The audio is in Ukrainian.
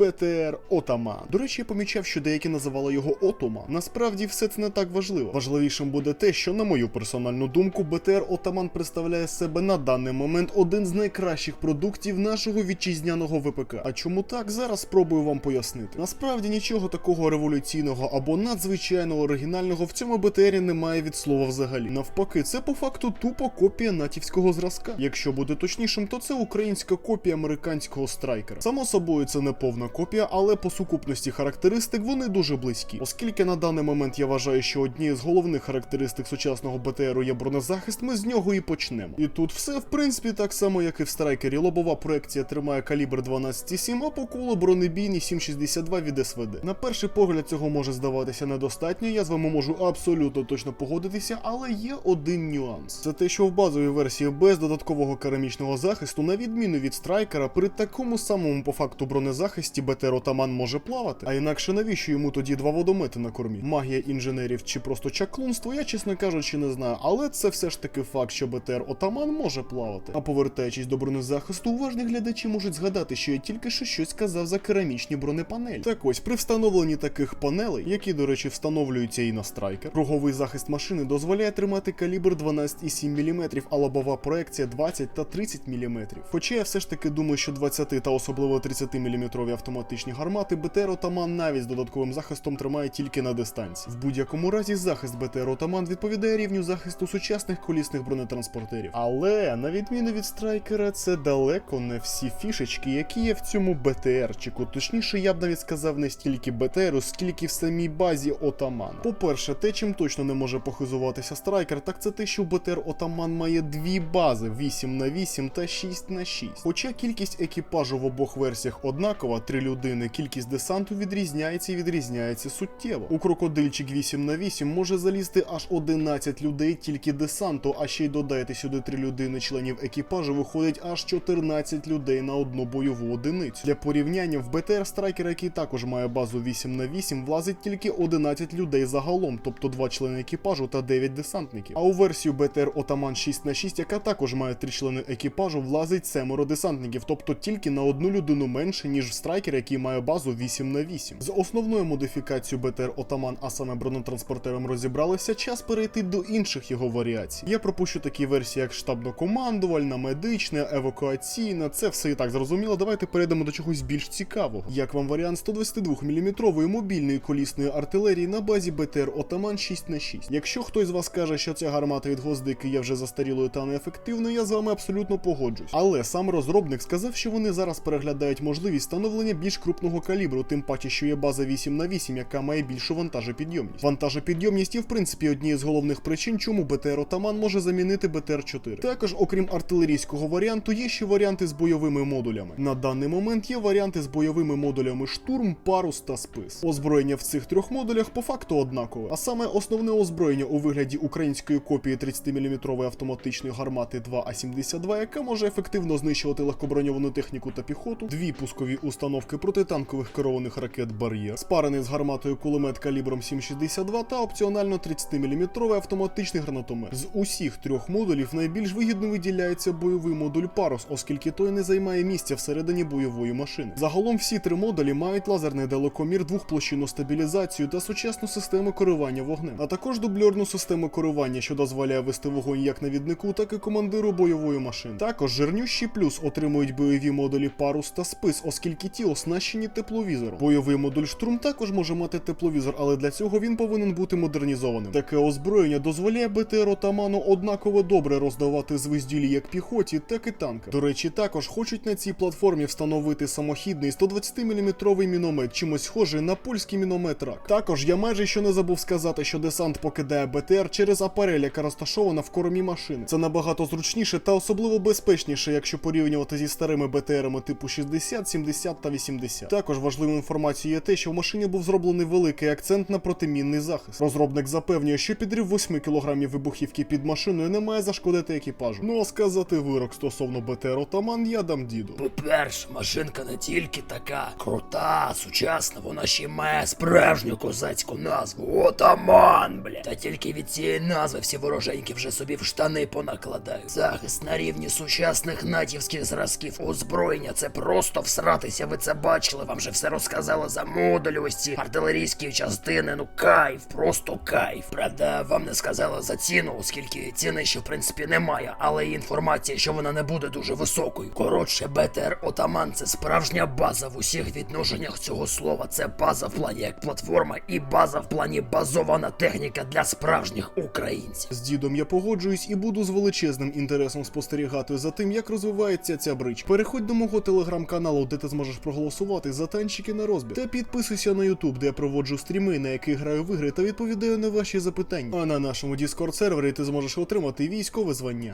БТР Отаман. До речі, я помічав, що деякі називали його Отома. Насправді все це не так важливо. Важливішим буде те, що, на мою персональну думку, БТР Отаман представляє себе на даний момент один з найкращих продуктів нашого вітчизняного ВПК. А чому так? Зараз спробую вам пояснити. Насправді нічого такого революційного або надзвичайно оригінального в цьому БТРі немає від слова взагалі. Навпаки, це по факту тупо копія натівського зразка. Якщо бути точнішим, то це українська копія американського страйкера. Само собою, це не повна копія, але по сукупності характеристик вони дуже близькі. Оскільки на даний момент я вважаю, що однією з головних характеристик сучасного БТРу є бронезахист, ми з нього і почнемо. І тут все в принципі так само, як і в страйкері. Лобова проекція тримає калібр 12,7, а по колу бронебійний 7,62 від СВД. На перший погляд цього може здаватися недостатньо. Я з вами можу абсолютно точно погодитися, але є один нюанс. Це те, що в базовій версії без додаткового керамічного захисту, на відміну від страйкера, при такому самому по факту бронезахисті БТР Отаман може плавати. А інакше навіщо йому тоді два водомети на кормі? Магія інженерів чи просто чаклунство, я чесно кажучи, не знаю. Але це все ж таки факт, що БТР Отаман може плавати. А повертаючись до бронезахисту, уважні глядачі можуть згадати, що я тільки що щось сказав за керамічні бронепанелі. Так ось при встановленні таких панелей, які, до речі, встановлюються і на страйкер, круговий захист машини дозволяє тримати калібр 12,7 мм, а лобова проекція 20 та 30 мм. Хоча я все ж таки думаю, що 20 та особливо 30 мм автоматичні гармати БТР Отаман навіть з додатковим захистом тримає тільки на дистанції. В будь-якому разі захист БТР Отаман відповідає рівню захисту сучасних колісних бронетранспортерів. Але на відміну від страйкера, це далеко не всі фішечки, які є в цьому БТРчику. Точніше, я б навіть сказав не стільки БТРу, скільки в самій базі Отамана. По-перше, те, чим точно не може похизуватися страйкер, так це те, що БТР Отаман має дві бази 8 на 8 та 6 на 6 Хоча кількість екіпажу в обох версіях однакова, три людини, кількість десанту відрізняється і відрізняється суттєво. У крокодильчик 8 на 8 може залізти аж 11 людей тільки десанту, а ще й додайте сюди три людини членів екіпажу, виходить аж 14 людей на одну бойову одиницю. Для порівняння в БТР Страйкер, який також має базу 8 на 8 влазить тільки 11 людей загалом, тобто 2 члени екіпажу та 9 десантників. А у версію БТР Отаман 6 на 6 яка також має 3 члени екіпажу, влазить семеро десантників, тобто тільки на одну людину менше, ніж в Страйкер, який має базу 8 на 8 З основною модифікацією БТР Отаман, а саме бронетранспортером розібралися, час перейти до інших його варіацій. Я пропущу такі версії, як штабно-командувальна, медична, евакуаційна. Це все і так зрозуміло. Давайте перейдемо до чогось більш цікавого. Як вам варіант 122 мм мобільної колісної артилерії на базі БТР Отаман 6 на 6 Якщо хтось з вас каже, що ця гармата від гвоздики є вже застарілою та неефективною, я з вами абсолютно погоджусь. Але сам розробник сказав, що вони зараз переглядають можливість встановлення більш крупного калібру, тим паче, що є база 8 на 8 яка має більшу вантажопідйомність. Вантажопідйомність є в принципі однією з головних причин, чому БТР Отаман може замінити БТР 4 Також, окрім артилерійського варіанту, є ще варіанти з бойовими модулями. На даний момент є варіанти з бойовими модулями штурм, парус та спис. Озброєння в цих трьох модулях по факту однакове, а саме основне озброєння у вигляді української копії 30-мм автоматичної гармати 2А72, яка може ефективно знищувати легкоброньовану техніку та піхоту, дві пускові установки протитанкових керованих ракет Бар'єр, спарений з гарматою кулемет калібром 7,62 та опціонально 30-мм автоматичний гранатомет. З усіх трьох модулів найбільш вигідно виділяється бойовий модуль Парус, оскільки той не займає місця всередині бойової машини. Загалом всі три модулі мають лазерний далекомір, двохплощинну стабілізацію та сучасну систему керування вогнем, а також дубльорну систему керування, що дозволяє вести вогонь як навіднику, так і командиру бойової машини. Також жирнющий плюс отримують бойові модулі Парус та Спис, оскільки ті оснащені тепловізором. Бойовий модуль Штурм також може мати тепловізор, але для цього він повинен бути модернізованим. Таке озброєння дозволяє БТР Отаману однаково добре роздавати звезділі як піхоті, так і танкам. До речі, також хочуть на цій платформі встановити самохідний 120-мм міномет, чимось схожий на польський міномет РАК. Також я майже що не забув сказати, що десант покидає БТР через апарель, яка розташована в кормі машини. Це набагато зручніше та особливо безпечніше, якщо порівнювати зі старими БТРами типу 60, 70 та 80. Також важливою інформацією є те, що в машині був зроблений великий акцент на протимінний захист. Розробник запевнює, що підрив 8 кг вибухівки під машиною не має зашкодити екіпажу. Ну а сказати вирок стосовно БТР Отаман я дам діду. По-перше, машинка не тільки така крута, сучасна, вона ще має справжню козацьку назву Отаман, бля. Та тільки від цієї назви всі вороженьки вже собі в штани понакладають. Захист на рівні сучасних натівських зразків озброєння це просто всратися, ви це все бачили, вам же все розказали за модулі, артилерійські частини. Ну кайф, просто кайф. Правда, вам не сказали за ціну, оскільки ціни ще в принципі немає, але є інформація, що вона не буде дуже високою. Коротше, БТР Отаман це справжня база в усіх відношеннях цього слова. Це база в плані як платформа і база в плані базована техніка для справжніх українців. З дідом я погоджуюсь і буду з величезним інтересом спостерігати за тим, як розвивається ця брич. Переходь до мого телеграм-каналу, де ти зможеш проголосувати за танчики на розбір. Та підписуйся на YouTube, де я проводжу стріми, на яких граю в ігри та відповідаю на ваші запитання. А на нашому Discord сервері ти зможеш отримати військове звання.